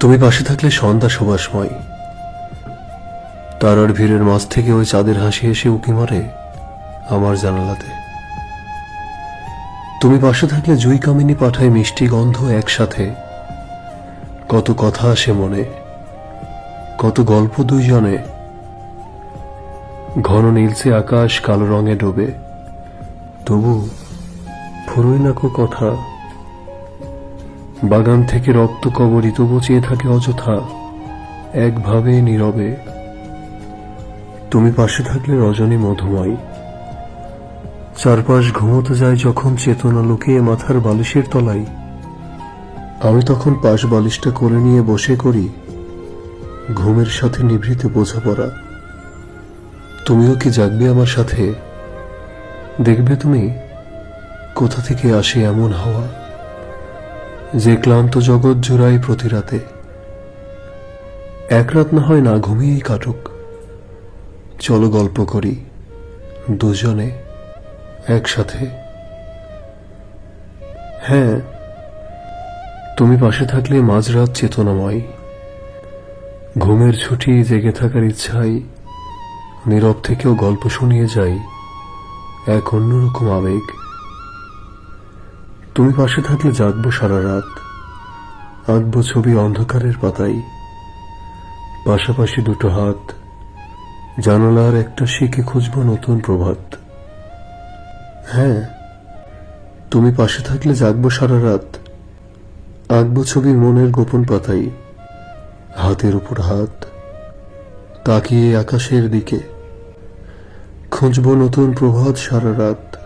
তুমি পাশে থাকলে সন্ধ্যা সুবাসময়। তারার ভিড়ের মাঝ থেকে ওই চাঁদের হাসি এসে উকি মারে আমার জানালাতে। তুমি পাশে থাকলে জুই কামিনী পাঠায় মিষ্টি গন্ধ একসাথে। কত কথা আসে মনে, কত গল্প দুইজনে ঘন নীলসে আকাশ কালো রঙে ডোবে, তবু ফুরুই না কথা। বাগান থেকে রক্ত কবরী তবু চেয়ে থাকে অযথা, একভাবে নীরবে। তুমি পাশে থাকলে রজনী মধুময়। চারপাশ ঘুমোতে যায় যখন চেতনা লুকিয়ে মাথার বালিশের তলায়। আমি তখন পাশ বালিশটা করে নিয়ে বসে করি, ঘুমের সাথে নিভৃতে বোঝাপড়া। তুমিও কি জাগবে আমার সাথে? দেখবে তুমি? কোথা থেকে আসে এমন হাওয়া? যে ক্লান্ত জগৎ জুড়াই প্রতি রাতে এক রাত না হয় না ঘুমিয়েই কাটুক। চলো গল্প করি, দুজনে একসাথে। হ্যাঁ তুমি পাশে থাকলে মাঝরাত চেতনাময়। ঘুমের ছুটি, জেগে থাকার ইচ্ছাই নীরব থেকেও গল্প শুনিয়ে যাই। এক অন্যরকম আবেগ। তুমি পাশে থাকলে জাগবো সারা রাত। আঁকবো ছবি অন্ধকারের পাতাই পাশাপাশি দুটো হাত। জানালার একটা শিখে খুঁজবো নতুন প্রভাত। হ্যাঁ তুমি পাশে থাকলে জাগবো সারা রাত। আঁকবো ছবি মনের গোপন পাতাই হাতের উপর হাত। তাকিয়ে আকাশের দিকে। খুঁজবো নতুন প্রভাত সারা রাত।